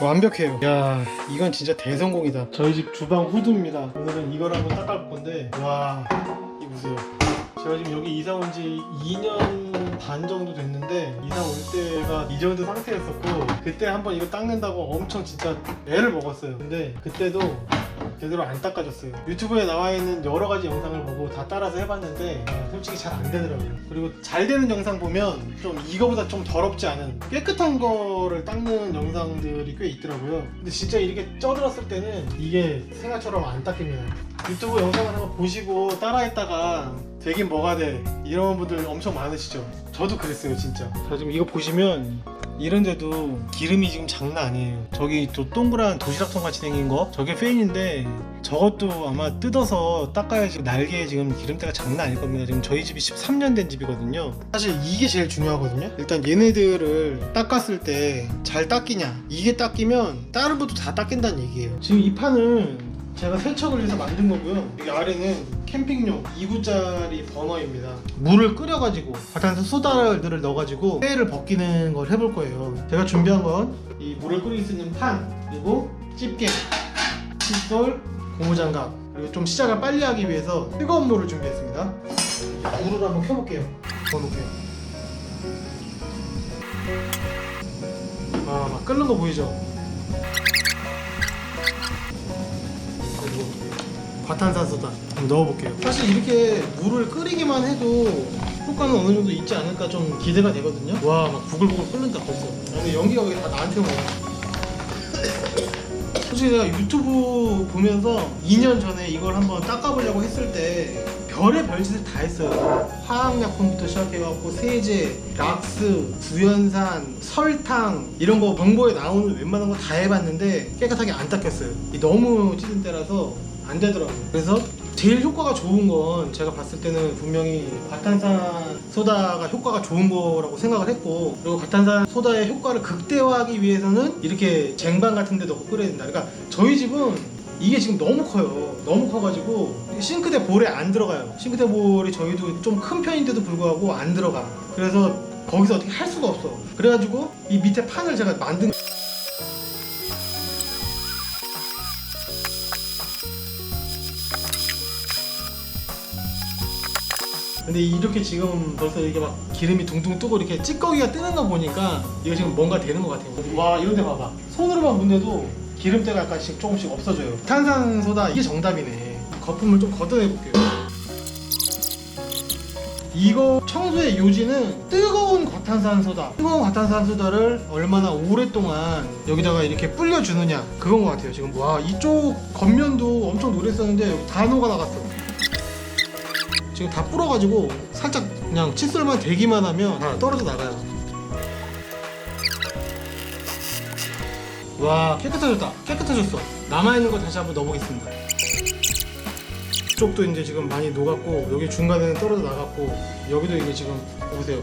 완벽해요. 야, 이건 진짜 대성공이다. 저희 집 주방 후드입니다. 오늘은 이걸 한번 닦아볼 건데, 와, 이 보세요. 제가 지금 여기 이사 온 지 2년 반 정도 됐는데 이사 올 때가 이 정도 상태였었고 그때 한번 이거 닦는다고 엄청 진짜 애를 먹었어요. 근데 그때도 제대로 안 닦아졌어요. 유튜브에 나와 있는 여러 가지 영상을 보고 다 따라서 해봤는데 아, 솔직히 잘 안 되더라고요. 그리고 잘 되는 영상 보면 좀 이거보다 좀 더럽지 않은 깨끗한 거를 닦는 영상들이 꽤 있더라고요. 근데 진짜 이렇게 쪄들었을 때는 이게 생각처럼 안 닦입니다. 유튜브 영상을 한번 보시고 따라했다가 되긴 뭐가 돼 이런 분들 엄청 많으시죠. 저도 그랬어요 진짜. 자 지금 이거 보시면 이런데도 기름이 지금 장난 아니에요. 저기 또 동그란 도시락통 같이 생긴 거 저게 페인인데 저것도 아마 뜯어서 닦아야지 날개에 지금 기름때가 장난 아닐 겁니다. 지금 저희 집이 13년 된 집이거든요. 사실 이게 제일 중요하거든요. 일단 얘네들을 닦았을 때 잘 닦이냐 이게 닦이면 다른 것도 다 닦인다는 얘기예요. 지금 이 판은 제가 세척을 해서 만든 거고요. 여기 아래는 캠핑용 2구짜리 버너입니다. 물을 끓여가지고 바탕에서 소다를 넣어가지고 회를 벗기는 걸 해볼 거예요. 제가 준비한 건 이 물을 끓일 수 있는 판 그리고 집게, 칫솔, 고무장갑 그리고 좀 시작을 빨리 하기 위해서 뜨거운 물을 준비했습니다. 물을 한번 켜볼게요. 넣어놓을게요. 아, 막 끓는 거 보이죠? 과탄산소다 한번 넣어볼게요. 사실 이렇게 물을 끓이기만 해도 효과는 어느 정도 있지 않을까 좀 기대가 되거든요. 와, 막 부글부글 끓는다 벌써. 아, 근데 연기가 왜 다 나한테 오네. 솔직히 내가 유튜브 보면서 2년 전에 이걸 한번 닦아보려고 했을 때 별의 별짓을 다 했어요. 화학약품부터 시작해갖고 세제, 락스, 구연산, 설탕 이런 거 정보에 나오는 웬만한 거 다 해봤는데 깨끗하게 안 닦였어요. 이 너무 찌든 때라서 안 되더라고요. 그래서 제일 효과가 좋은 건 제가 봤을 때는 분명히 과탄산 소다가 효과가 좋은 거라고 생각을 했고 그리고 과탄산 소다의 효과를 극대화하기 위해서는 이렇게 쟁반 같은 데 넣고 끓여야 된다. 그러니까 저희 집은 이게 지금 너무 커요. 너무 커가지고 싱크대 볼에 안 들어가요. 싱크대 볼이 저희도 좀 큰 편인데도 불구하고 안 들어가. 그래서 거기서 어떻게 할 수가 없어. 그래가지고 이 밑에 판을 제가 만든 근데 이렇게 지금 벌써 이게 막 기름이 둥둥 뜨고 이렇게 찌꺼기가 뜨는 거 보니까 이거 지금 뭔가 되는 것 같아요. 와 이런 데 봐봐. 손으로만 문대도 기름때가 약간씩 조금씩 없어져요. 탄산소다 이게 정답이네. 거품을 좀 걷어내 볼게요. 이거 청소의 요지는 뜨거운 과탄산소다. 뜨거운 과탄산소다를 얼마나 오랫동안 여기다가 이렇게 불려주느냐 그건 것 같아요. 지금 와 이쪽 겉면도 엄청 노랬었는데 여기 다 녹아 나갔어. 지금 다 불어가지고 살짝 그냥 칫솔만 대기만 하면 다 떨어져 나가요. 와 깨끗해졌다. 깨끗해졌어. 남아있는 거 다시 한번 넣어보겠습니다. 이쪽도 이제 지금 많이 녹았고 여기 중간에는 떨어져 나갔고 여기도 이게 지금 보세요.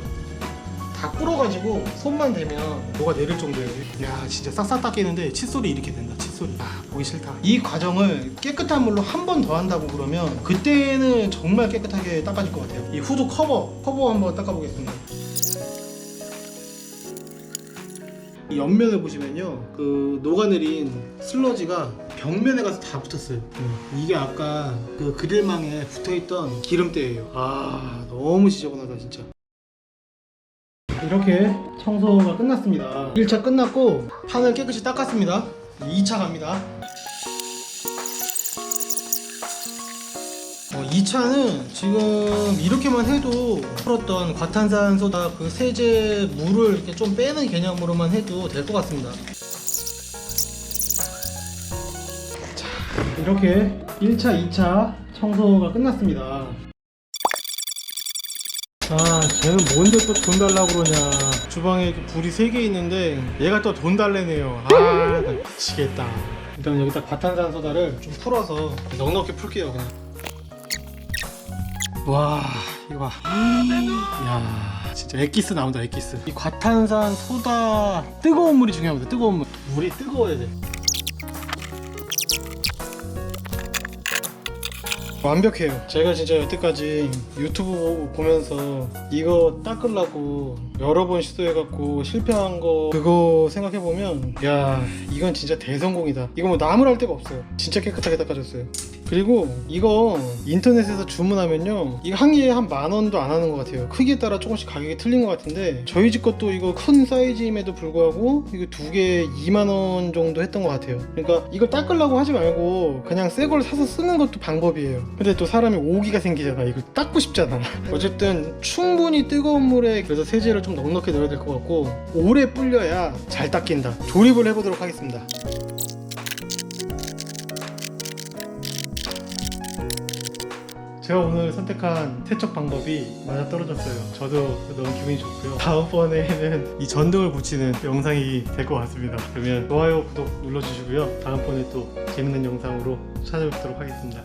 다 불어가지고 손만 대면 녹아 내릴 정도예요. 야 진짜 싹싹 닦이는데 칫솔이 이렇게 된다. 칫솔이. 아 보기 싫다. 이 과정을 깨끗한 물로 한 번 더 한다고 그러면 그때는 정말 깨끗하게 닦아질 것 같아요. 이 후드 커버 커버 한번 닦아보겠습니다. 이 옆면을 보시면요 그 녹아내린 슬러지가 벽면에 가서 다 붙었어요 음, 이게 아까 그 그릴망에 붙어있던 기름때예요 아 너무 지저분하다 진짜 이렇게 청소가 끝났습니다 1차 끝났고 판을 깨끗이 닦았습니다 2차 갑니다 어, 2차는 지금 이렇게만 해도 풀었던 과탄산소다 그 세제 물을 이렇게 좀 빼는 개념으로만 해도 될 것 같습니다. 자, 이렇게 1차, 2차 청소가 끝났습니다. 아, 쟤는 뭔데 또 돈 달라고 그러냐. 주방에 불이 3개 있는데 얘가 또 돈 달래네요. 아, 나 미치겠다. 일단 여기다 과탄산소다를 좀 풀어서 넉넉히 풀게요, 그냥. 와 이거 봐. 야 진짜 엑기스 나온다 엑기스. 이 과탄산 소다 뜨거운 물이 중요합니다. 뜨거운 물. 물이 뜨거워야 돼. 완벽해요. 제가 진짜 여태까지 유튜브 보면서 이거 닦으려고 여러 번 시도해갖고 실패한 거 그거 생각해보면 야 이건 진짜 대성공이다. 이거 뭐 나무랄 데가 없어요. 진짜 깨끗하게 닦아줬어요. 그리고 이거 인터넷에서 주문하면요 이거 한 개에 한 만 원도 안 하는 것 같아요 크기에 따라 조금씩 가격이 틀린 것 같은데 저희 집 것도 이거 큰 사이즈임에도 불구하고 이거 두 개에 2만 원 정도 했던 것 같아요 그러니까 이걸 닦으려고 하지 말고 그냥 새 걸 사서 쓰는 것도 방법이에요 근데 또 사람이 오기가 생기잖아 이거 닦고 싶잖아 어쨌든 충분히 뜨거운 물에 그래서 세제를 좀 넉넉히 넣어야 될 것 같고 오래 불려야 잘 닦인다 조립을 해보도록 하겠습니다 제가 오늘 선택한 세척 방법이 맞아 떨어졌어요. 저도 너무 기분이 좋고요. 다음번에는 이 전등을 붙이는 영상이 될 것 같습니다. 그러면 좋아요, 구독 눌러주시고요. 다음번에 또 재밌는 영상으로 찾아뵙도록 하겠습니다.